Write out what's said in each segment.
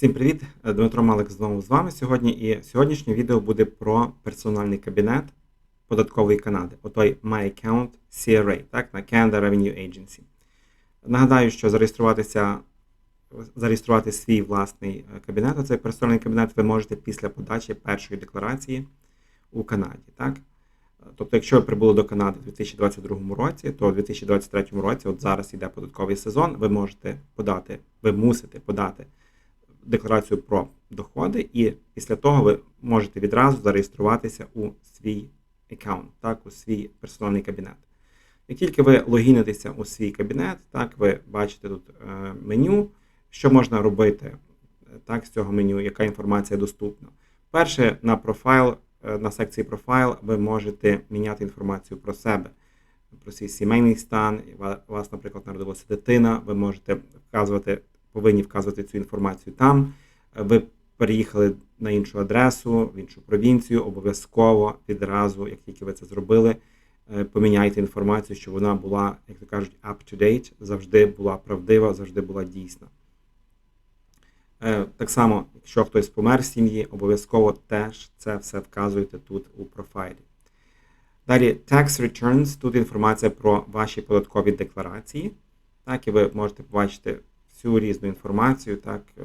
Всім привіт! Дмитро Малик знову з вами сьогодні. І сьогоднішнє відео буде про персональний кабінет податкової Канади, отой My Account CRA, так, на Canada Revenue Agency. Нагадаю, що зареєструватися, зареєструвати свій власний е, кабінет, оцей персональний кабінет, ви можете після подачі першої декларації у Канаді. Так? Тобто, якщо ви прибули до Канади у 2022 році, то у 2023 році, от зараз йде податковий сезон, ви можете подати, ви мусите подати декларацію про доходи, і після того ви можете відразу зареєструватися у свій аккаунт, так, у свій персональний кабінет. Як тільки ви логінитеся у свій кабінет, так, ви бачите тут е, меню, що можна робити е, так, з цього меню, яка інформація доступна. Перше, на профайл, е, на секції профайл ви можете міняти інформацію про себе, про свій сімейний стан. У вас, наприклад, народилася дитина, ви можете вказувати повинні вказувати цю інформацію там. Ви переїхали на іншу адресу, в іншу провінцію, обов'язково відразу, як тільки ви це зробили, е, поміняйте інформацію, щоб вона була, як то кажуть, up to date, завжди була правдива, завжди була дійсна. Е, так само, якщо хтось помер в сім'ї, обов'язково теж це все вказуєте тут у профайлі. Далі Tax Returns, тут інформація про ваші податкові декларації. Так, і ви можете побачити всю різну інформацію. Так, е,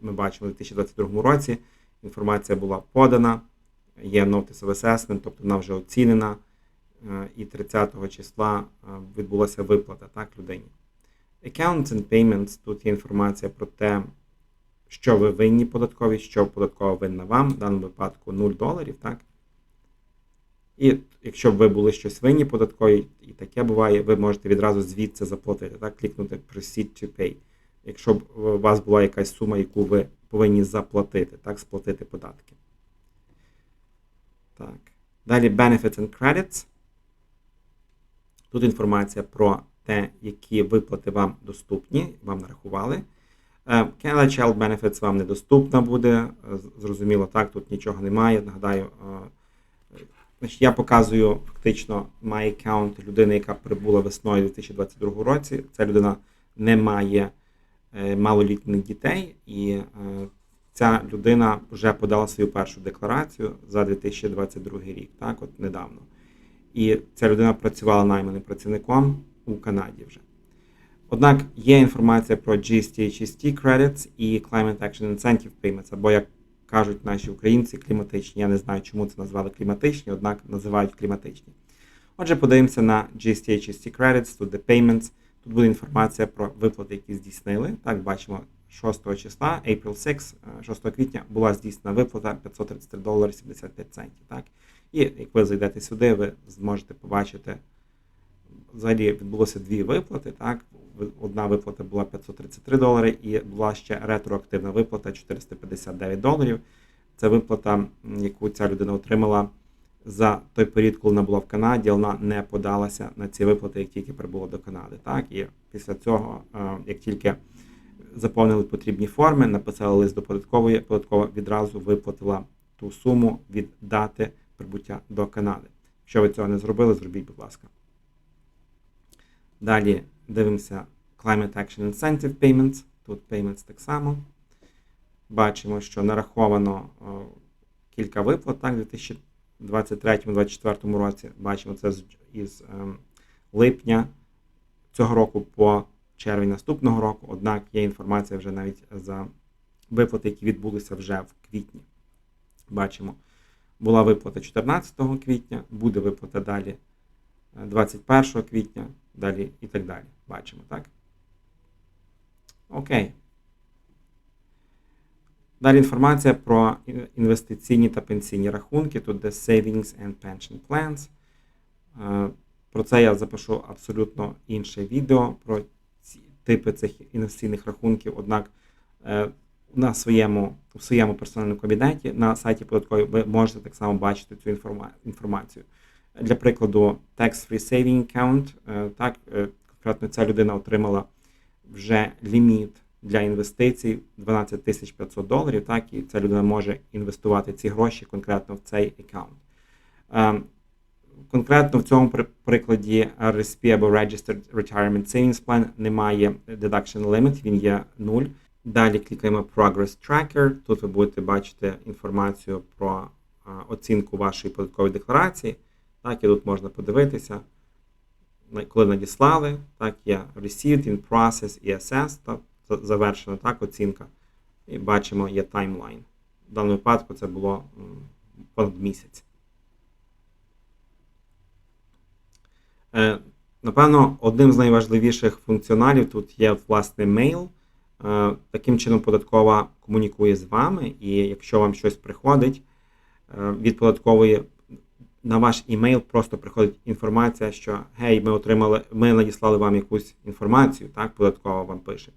Ми бачимо у 2022 році інформація була подана, є Notice of Assessment, тобто вона вже оцінена, е, і 30 числа е, відбулася виплата так, людині. Accounts and Payments, тут є інформація про те, що ви винні податкові, що податкова винна вам, в даному випадку 0 доларів. так? І якщо б ви були щось винні податкові, і таке буває, ви можете відразу звідси заплатити, так, клікнути Proceed to Pay якщо б у вас була якась сума, яку ви повинні заплатити, так, сплатити податки. Так. Далі Benefits and Credits. Тут інформація про те, які виплати вам доступні, вам нарахували. Е, Canada Child Benefits вам недоступна буде. Зрозуміло, так, тут нічого немає. Нагадаю, е, я показую фактично My Account людини, яка прибула весною 2022 році. Ця людина не має Е, малолітніх дітей, і е, ця людина вже подала свою першу декларацію за 2022 рік, так, от недавно. І ця людина працювала найманим працівником у Канаді вже. Однак є інформація про GST-HST Credits і Climate Action Incentive Payments, або, як кажуть наші українці, кліматичні. Я не знаю, чому це назвали кліматичні, однак називають кліматичні. Отже, подивимося на GST-HST Credits, тут де Payments. Тут буде інформація про виплати, які здійснили. Так, бачимо 6 числа, April 6, 6 квітня була здійснена виплата 533 долари 75 центів. Так? І як ви зайдете сюди, ви зможете побачити, взагалі відбулося дві виплати. Так? Одна виплата була 533 долари і була ще ретроактивна виплата 459 доларів. Це виплата, яку ця людина отримала за той період, коли вона була в Канаді, вона не подалася на ці виплати, як тільки прибула до Канади. Так? І після цього, е, як тільки заповнили потрібні форми, написали лист до податкової, податкова відразу виплатила ту суму від дати прибуття до Канади. Якщо ви цього не зробили, зробіть, будь ласка. Далі дивимося Climate Action Incentive Payments. Тут payments так само. Бачимо, що нараховано е, кілька виплат так, 2000 2023-2024 році. Бачимо це із ем, липня цього року по червень наступного року. Однак є інформація вже навіть за виплати, які відбулися вже в квітні. Бачимо, була виплата 14 квітня, буде виплата далі 21 е, квітня, далі і так далі. Бачимо, так? Окей. Далі інформація про інвестиційні та пенсійні рахунки, тут де Savings and Pension Plans. Е, про це я запишу абсолютно інше відео про ці типи цих інвестиційних рахунків. Однак е, на своєму у своєму персональному кабінеті на сайті податкової ви можете так само бачити цю інформацію. Для прикладу, Tax-Free Saving Account, е, так, конкретно ця людина отримала вже ліміт для інвестицій 12 500 доларів, так, і ця людина може інвестувати ці гроші конкретно в цей аккаунт. Ем, конкретно в цьому прикладі RSP або Registered Retirement Savings Plan немає deduction limit, він є 0. Далі клікаємо Progress Tracker. Тут ви будете бачити інформацію про оцінку вашої податкової декларації. Так, і тут можна подивитися, коли надіслали, так, є Received, in Process Assessed, так, завершена так, оцінка. І бачимо, є таймлайн. В даному випадку це було понад місяць. Е, Напевно, одним з найважливіших функціоналів тут є власне мейл. Таким чином, податкова комунікує з вами, і якщо вам щось приходить е, від податкової, на ваш імейл просто приходить інформація, що гей, ми отримали, ми надіслали вам якусь інформацію, так, податкова вам пише.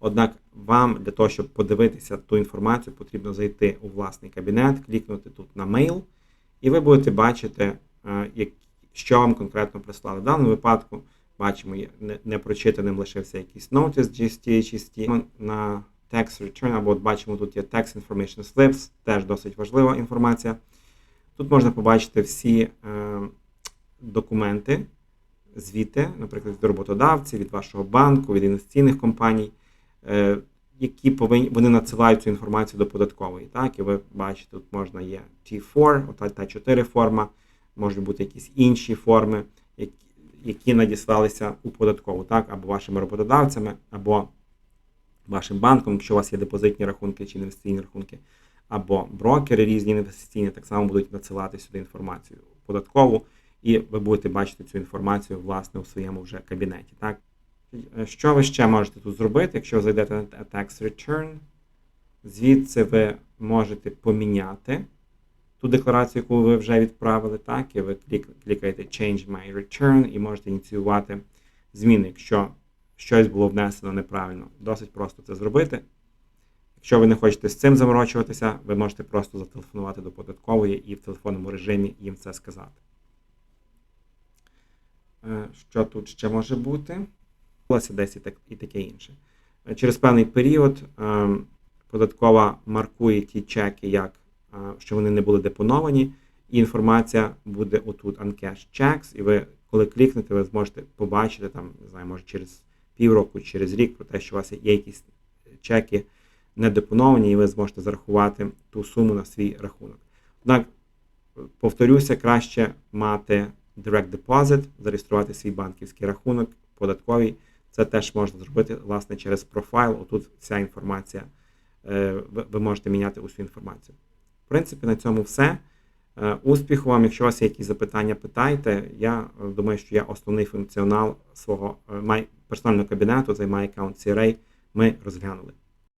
Однак вам для того, щоб подивитися ту інформацію, потрібно зайти у власний кабінет, клікнути тут на мейл, і ви будете бачити, е, що вам конкретно прислали. В даному випадку бачимо, не- непрочитаним лишився якийсь notice GST, HST. На tax return, або от бачимо, тут є tax information slips, теж досить важлива інформація. Тут можна побачити всі е, документи, звіти, наприклад, від роботодавців, від вашого банку, від інвестиційних компаній, е, які повинні вони надсилають цю інформацію до податкової. Так, і ви бачите, тут можна є T4, ота T4 форма, можуть бути якісь інші форми, які надіслалися у податкову, так, або вашими роботодавцями, або вашим банком, якщо у вас є депозитні рахунки чи інвестиційні рахунки, або брокери різні інвестиційні, так само будуть надсилати сюди інформацію податкову, і ви будете бачити цю інформацію власне у своєму вже кабінеті. Так? Що ви ще можете тут зробити, якщо ви зайдете на Tax Return? Звідси ви можете поміняти ту декларацію, яку ви вже відправили, так, і ви клік- клікаєте Change My Return і можете ініціювати зміни, якщо щось було внесено неправильно. Досить просто це зробити. Якщо ви не хочете з цим заморочуватися, ви можете просто зателефонувати до податкової і в телефонному режимі їм це сказати. Е, Що тут ще може бути? Десь і, так, і таке інше. Е, Через певний період е, податкова маркує ті чеки, як що вони не були депоновані, і інформація буде отут Uncashed Checks, і ви, коли клікнете, ви зможете побачити там, не знаю, може через півроку, через рік про те, що у вас є якісь чеки не депоновані, і ви зможете зарахувати ту суму на свій рахунок. Однак, повторюся, краще мати Direct Deposit, зареєструвати свій банківський рахунок, податковий. Це теж можна зробити власне через профайл. Отут вся інформація. е, Ви можете міняти усю інформацію. В принципі, на цьому все. Е, Успіху вам, якщо у вас є якісь запитання, питайте. Я е, думаю, що я основний функціонал свого персонального кабінету, My Account CRA, ми розглянули.